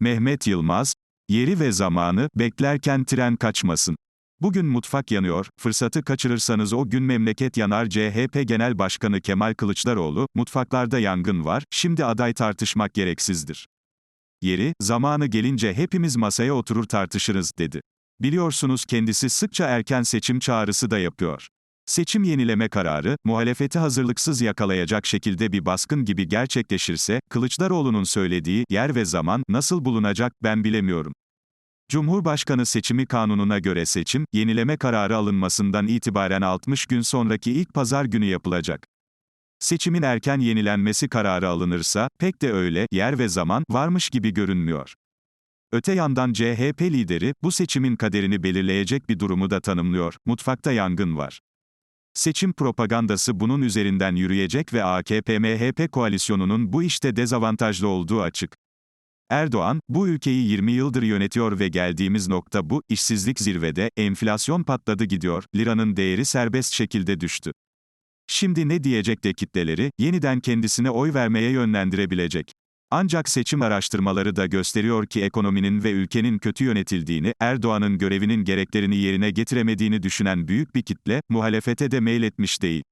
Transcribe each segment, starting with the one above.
Mehmet Yılmaz, yeri ve zamanı, beklerken tren kaçmasın. Bugün mutfak yanıyor, fırsatı kaçırırsanız o gün memleket yanar CHP Genel Başkanı Kemal Kılıçdaroğlu, mutfaklarda yangın var, şimdi aday tartışmak gereksizdir. Yeri, zamanı gelince hepimiz masaya oturur tartışırız, dedi. Biliyorsunuz kendisi sıkça erken seçim çağrısı da yapıyor. Seçim yenileme kararı, muhalefeti hazırlıksız yakalayacak şekilde bir baskın gibi gerçekleşirse, Kılıçdaroğlu'nun söylediği yer ve zaman nasıl bulunacak ben bilemiyorum. Cumhurbaşkanı seçimi kanununa göre seçim, yenileme kararı alınmasından itibaren 60 gün sonraki ilk pazar günü yapılacak. Seçimin erken yenilenmesi kararı alınırsa, pek de öyle, yer ve zaman, varmış gibi görünmüyor. Öte yandan CHP lideri, bu seçimin kaderini belirleyecek bir durumu da tanımlıyor, mutfakta yangın var. Seçim propagandası bunun üzerinden yürüyecek ve AKP-MHP koalisyonunun bu işte dezavantajlı olduğu açık. Erdoğan, bu ülkeyi 20 yıldır yönetiyor ve geldiğimiz nokta bu, işsizlik zirvede, enflasyon patladı gidiyor, liranın değeri serbest şekilde düştü. Şimdi ne diyecek de kitleleri, yeniden kendisine oy vermeye yönlendirebilecek. Ancak seçim araştırmaları da gösteriyor ki ekonominin ve ülkenin kötü yönetildiğini, Erdoğan'ın görevinin gereklerini yerine getiremediğini düşünen büyük bir kitle, muhalefete de meyletmiş değil.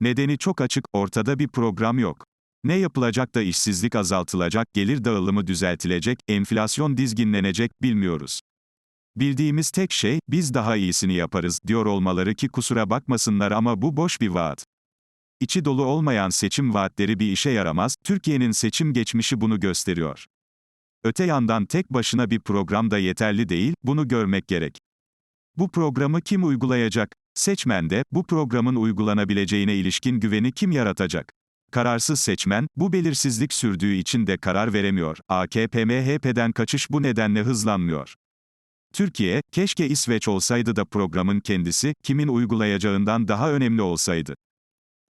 Nedeni çok açık, ortada bir program yok. Ne yapılacak da işsizlik azaltılacak, gelir dağılımı düzeltilecek, enflasyon dizginlenecek, bilmiyoruz. Bildiğimiz tek şey, biz daha iyisini yaparız, diyor olmaları ki kusura bakmasınlar ama bu boş bir vaat. İçi dolu olmayan seçim vaatleri bir işe yaramaz, Türkiye'nin seçim geçmişi bunu gösteriyor. Öte yandan tek başına bir program da yeterli değil, bunu görmek gerek. Bu programı kim uygulayacak? Seçmen de, bu programın uygulanabileceğine ilişkin güveni kim yaratacak? Kararsız seçmen, bu belirsizlik sürdüğü için de karar veremiyor. AKP-MHP'den kaçış bu nedenle hızlanmıyor. Türkiye, keşke İsveç olsaydı da programın kendisi, kimin uygulayacağından daha önemli olsaydı.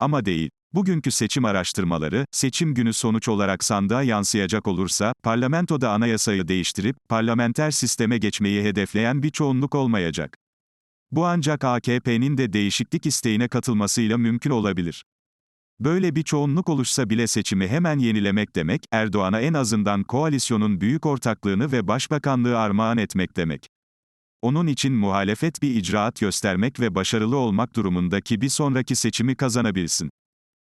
Ama değil. Bugünkü seçim araştırmaları, seçim günü sonuç olarak sandığa yansıyacak olursa, parlamentoda anayasayı değiştirip, parlamenter sisteme geçmeyi hedefleyen bir çoğunluk olmayacak. Bu ancak AKP'nin de değişiklik isteğine katılmasıyla mümkün olabilir. Böyle bir çoğunluk oluşsa bile seçimi hemen yenilemek demek, Erdoğan'a en azından koalisyonun büyük ortaklığını ve başbakanlığı armağan etmek demek. Onun için muhalefet bir icraat göstermek ve başarılı olmak durumundaki bir sonraki seçimi kazanabilsin.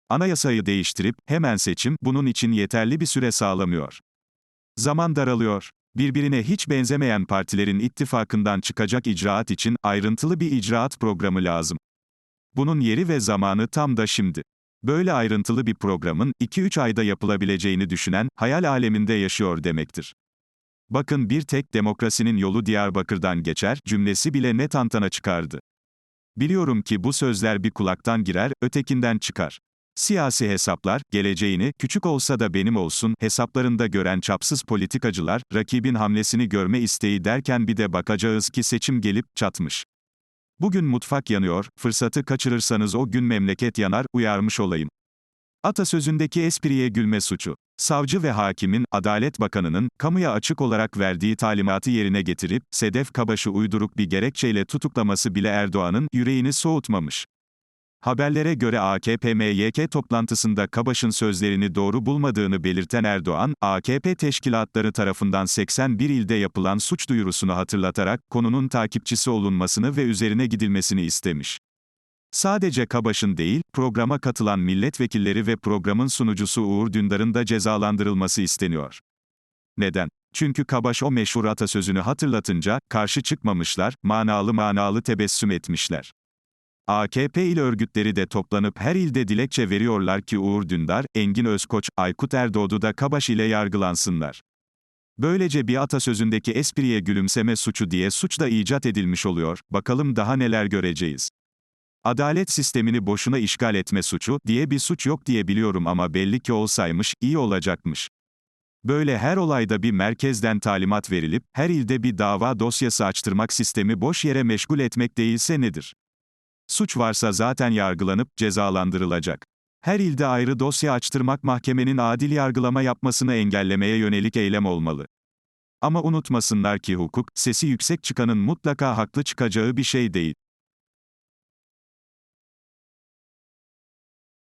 Anayasayı değiştirip, hemen seçim, bunun için yeterli bir süre sağlamıyor. Zaman daralıyor. Birbirine hiç benzemeyen partilerin ittifakından çıkacak icraat için, ayrıntılı bir icraat programı lazım. Bunun yeri ve zamanı tam da şimdi. Böyle ayrıntılı bir programın, 2-3 ayda yapılabileceğini düşünen, hayal aleminde yaşıyor demektir. Bakın bir tek demokrasinin yolu Diyarbakır'dan geçer, cümlesi bile ne tantana çıkardı. Biliyorum ki bu sözler bir kulaktan girer, ötekinden çıkar. Siyasi hesaplar, geleceğini, küçük olsa da benim olsun, hesaplarında gören çapsız politikacılar, rakibin hamlesini görme isteği derken bir de bakacağız ki seçim gelip çatmış. Bugün mutfak yanıyor, fırsatı kaçırırsanız o gün memleket yanar, uyarmış olayım. Atasözündeki espriye gülme suçu. Savcı ve hakimin, Adalet Bakanı'nın, kamuya açık olarak verdiği talimatı yerine getirip, Sedef Kabaş'ı uyduruk bir gerekçeyle tutuklaması bile Erdoğan'ın, yüreğini soğutmamış. Haberlere göre AKP-MYK toplantısında Kabaş'ın sözlerini doğru bulmadığını belirten Erdoğan, AKP teşkilatları tarafından 81 ilde yapılan suç duyurusunu hatırlatarak, konunun takipçisi olunmasını ve üzerine gidilmesini istemiş. Sadece Kabaş'ın değil, programa katılan milletvekilleri ve programın sunucusu Uğur Dündar'ın da cezalandırılması isteniyor. Neden? Çünkü Kabaş o meşhur atasözünü hatırlatınca, karşı çıkmamışlar, manalı manalı tebessüm etmişler. AKP il örgütleri de toplanıp her ilde dilekçe veriyorlar ki Uğur Dündar, Engin Özkoç, Aykut Erdoğdu da Kabaş ile yargılansınlar. Böylece bir atasözündeki espriye gülümseme suçu diye suç da icat edilmiş oluyor, bakalım daha neler göreceğiz. Adalet sistemini boşuna işgal etme suçu diye bir suç yok diye biliyorum ama belli ki olsaymış, iyi olacakmış. Böyle her olayda bir merkezden talimat verilip, her ilde bir dava dosyası açtırmak sistemi boş yere meşgul etmek değilse nedir? Suç varsa zaten yargılanıp cezalandırılacak. Her ilde ayrı dosya açtırmak mahkemenin adil yargılama yapmasını engellemeye yönelik eylem olmalı. Ama unutmasınlar ki hukuk, sesi yüksek çıkanın mutlaka haklı çıkacağı bir şey değil.